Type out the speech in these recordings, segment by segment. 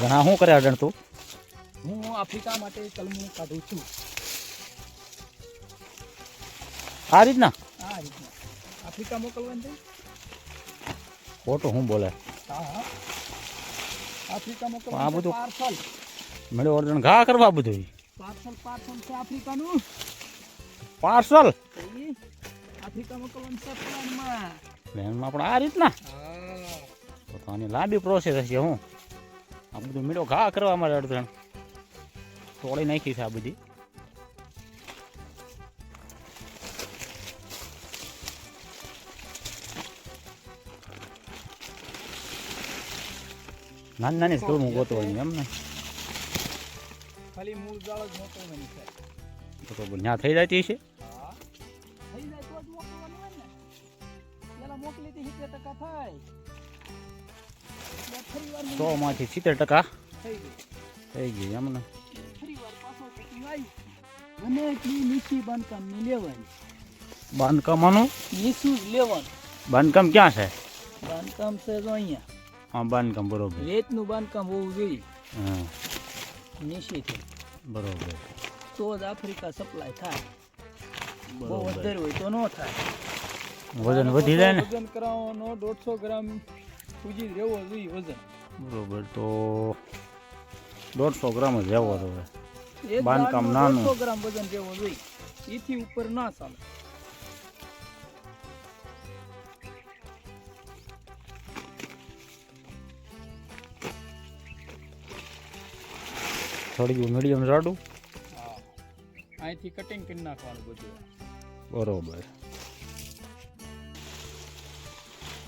હા શું કરે અડણ તું? હું આફ્રિકા માટે કલમું કાઢું છું. આ રીતના? આ રીતના. આફ્રિકા મોકલવાનું ખોટું શું બોલે? હા આફ્રિકા આ બધું- પાર્સલ. મેળો અડણ ઘા કરવા બધું પાર્સલ પાર્સલ છે આફ્રિકાનું. પાર્સલ? આફ્રિકા મોકલવાનું છે પ્લાનમાં. પ્લાનમાં પણ આ રીતના? પોતાની તો તો આની લાંબી પ્રોસેસ હશે હું? આ બધું મેળો ઘા કરવા મારે અડધણ તોડી નાખી છે આ બધી. નાની નાની સ્ટોર હું ગોતવાની એમ ને. ખાલી મૂળ જાળ જ મોકલવાની છે. તો ન્યા ત્યાં થઈ જતી છે થઈ જાય તો જ મોકલવાનું હોય ને. પેલા મોકલી હતી સિત્તેર ટકા થાય. સો માંથી સિત્તેર ટકા થઈ ગયું થઈ ગઈ એમ ને ફરી વાર પાછો ચેકિંગ આવ્યું મને એટલી નીચી બાંધકામ બાંધકામનું ક્યાં છે? બાંધકામ છે અહીંયા હા બાંધકામ બરોબર. રેતનું બાંધકામ હોવું જોઈએ હા. બરોબર. તો જ આફ્રિકા સપ્લાય થાય બહુ વધારે હોય તો ન? થાય વજન વધી જાય ને? વજન કરાવવાનો દોઢસો ગ્રામ સુધી રહેવો જોઈએ વજન. બરોબર તો દોઢસો ગ્રામ જ રહેવો જોઈએ બાંધકામ નાનું. દોઢસો ગ્રામ વજન રહેવો જોઈએ. એથી ઉપર ના ચાલે. થોડી મીડિયમ જાડું. અહીંથી કટિંગ કરી નાખવાનું બધું. બરોબર.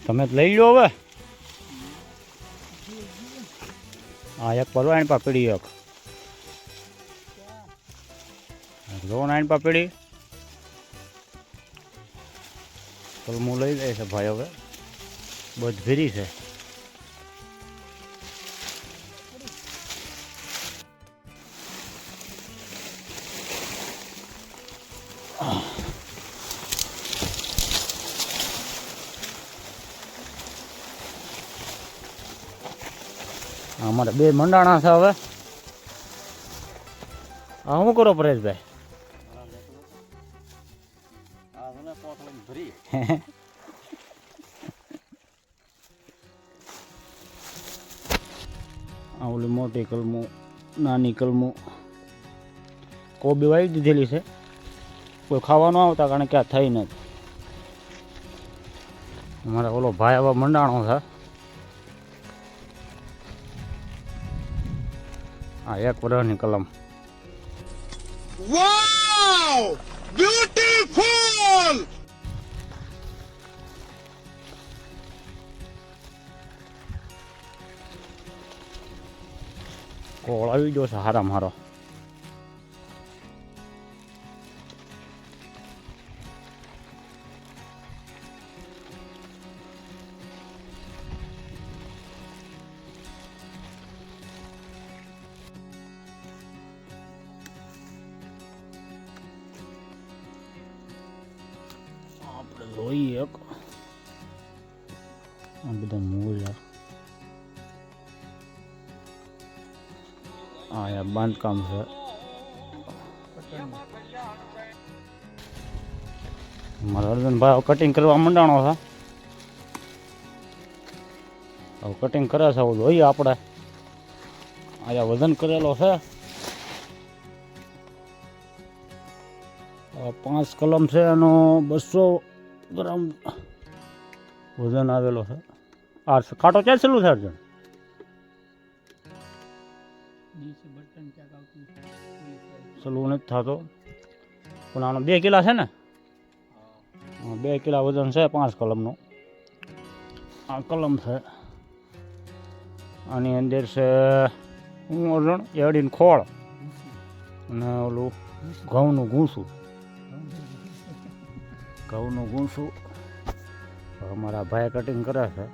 તમે લઈ લો હવે. હા, એક પરવાણી પા પીડી એક. લોન નાઈન પાપડી પીડી હું લઈ લે છે ભાઈ હવે. બધ ભીરી છે. અમારે બે મંડાણા છે હવે. હા શું કરો પરેશભાઈ? આ ઓલી મોટી કલમું, નાની કલમું. કોબી વાવી દીધેલી છે. કોઈ ખાવાનું આવતા, કારણ કે આ થઈ નથી. અમારે ઓલો ભાઈ આવા મંડાણો છે. આ એક વર્ષની કલમ Wow! Beautiful! કોળ આવી ગયો છે હારામ હારો આપણે જોઈએ એક. આ બધા મૂળા હા યાર બાંધકામ છે. મારા અર્જુનભાઈ કટિંગ કરવા મંડાણો છે. હવે કટિંગ કરે છે હું જોઈએ આપણે અહીંયા વજન કરેલો છે. પાંચ કલમ છે એનો બસો ગ્રામ વજન આવેલો છે. આ કાંટો ક્યાં છેલ્લું છે અર્જુન? નીચે બટન ક્યાંક આવતું હોય. સલું નથી થતો. પણ આનો બે કિલા છે ને? બે કિલા વજન છે પાંચ કલમનું. આ કલમ છે. આની અંદર છે હું અર્જણ એડીને ખોળ અને ઓલું ઘઉંનું ઘૂંસું. ઘઉંનું ગૂંસું અમારા ભાઈ કટિંગ કરે છે.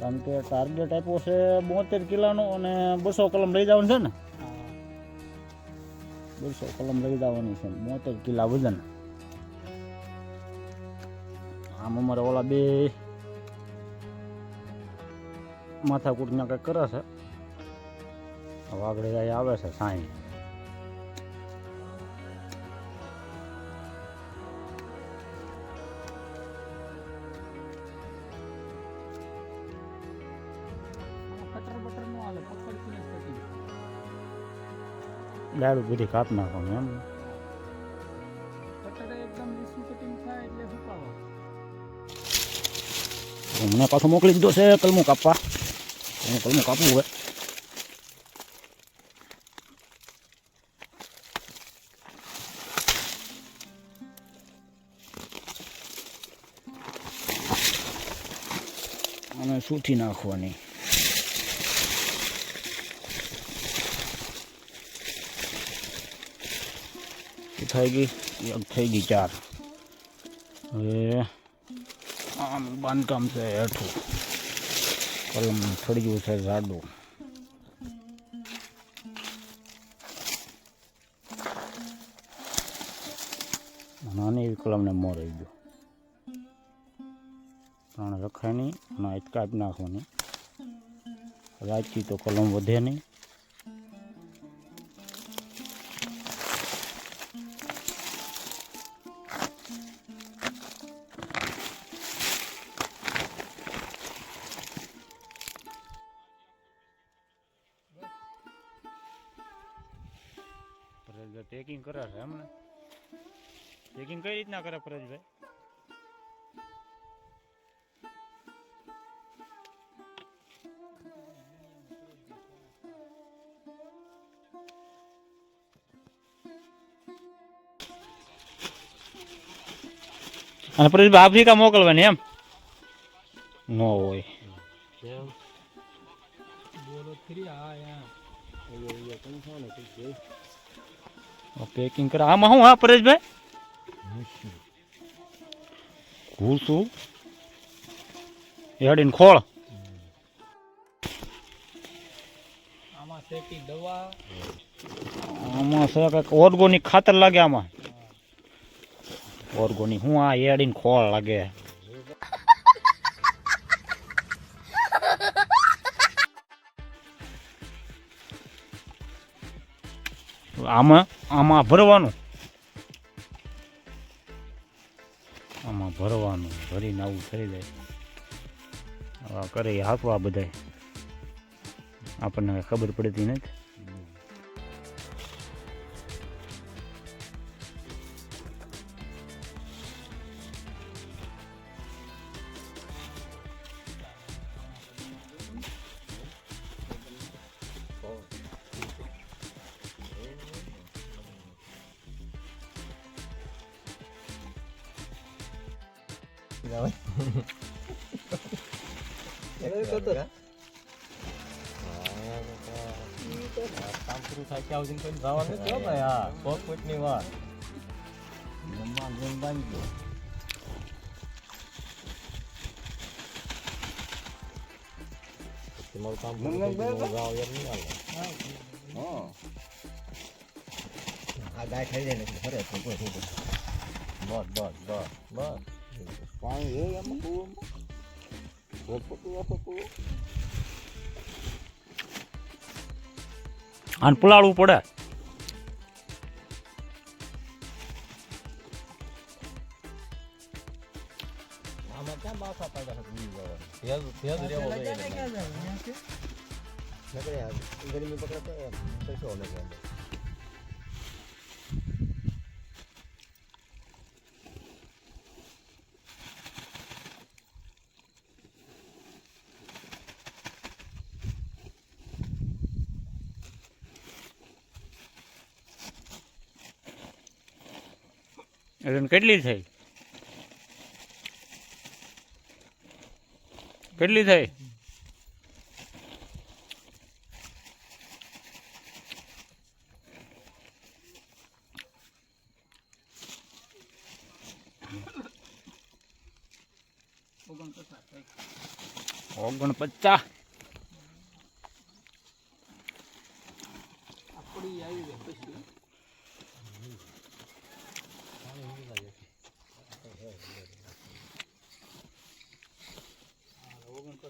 કારણ કે ટાર્ગેટ આપ્યો છે બોતેર કિલાનો અને બસો કલમ લઈ જવાનું છે ને? બસો કલમ લઈ જવાની છે બોતેર કિલા વજન. આમ અમારે ઓલા બે માથાકૂટના કંઈક કરે છે. આગળ જાય આવે છે સાંઈ. ડાળું બધી કાપ નાખવાનું એમ. મને પાછું મોકલી દીધો છે કલમું કાપવા. કલમું કાપવું હવે. સૂથી નાખવાની. થઈ ગઈ, એક થઈ ગઈ ચાર. હવે આમ બાંધકામ છે હેઠું. કલમ થડિયું છે જાડું. નાની કલમને મોર આવી ગયો. પ્રાણ રખાય નહીં અને કાપી નાખવાની. રાજથી તો કલમ વધે નહીં. ટેકિંગ કરાશે એમને ટેકિંગ કઈ રીતના કરે પરેશભાઈ અને પરેશભાઈ આફ્રિકા મોકલવાની એમ? ન હોય. હા પેકિંગ કરે. આમાં શું હા પરેશભાઈ? ઘૂસું. હેડીને ખોળ. આમાં શેકી દવા. આમાં છે કંઈક ઓર્ગોનિક ખાતર લાગે આમાં. ઓર્ગોનિક હું આ હેડીને ખોળ લાગે. આમાં આમાં ભરવાનું. આમાં ભરવાનું. ભરીને આવું થઈ જાય. કરે હાકવા બધાય. આપણને ખબર પડતી નથી. કામ પૂરું થાય ત્યાં સુધી કોઈ જવાનું નથી હો ભાઈ હા સો ફૂટની વાત જમવા જેમ બાંધજો તમારું કામ પૂરું થઈ ગયું, હું જાઉં એમ નહીં હાલે. આ ગાય ખાઈ જાય ને એટલે ફરે છે, કોઈ નહીં. બસ બસ બસ બસ પાણી એ એમાં કૂવામાં પોપટું આપો કૂવો આને પુલાળવું એમાં આમાં ક્યાં બાસા પાડ્યા પલાળવું પડે ગરમી પકડે તો એટલે કેટલી થઈ? કેટલી થઈ? ઓગણપચાસ. આપણી આવી પછી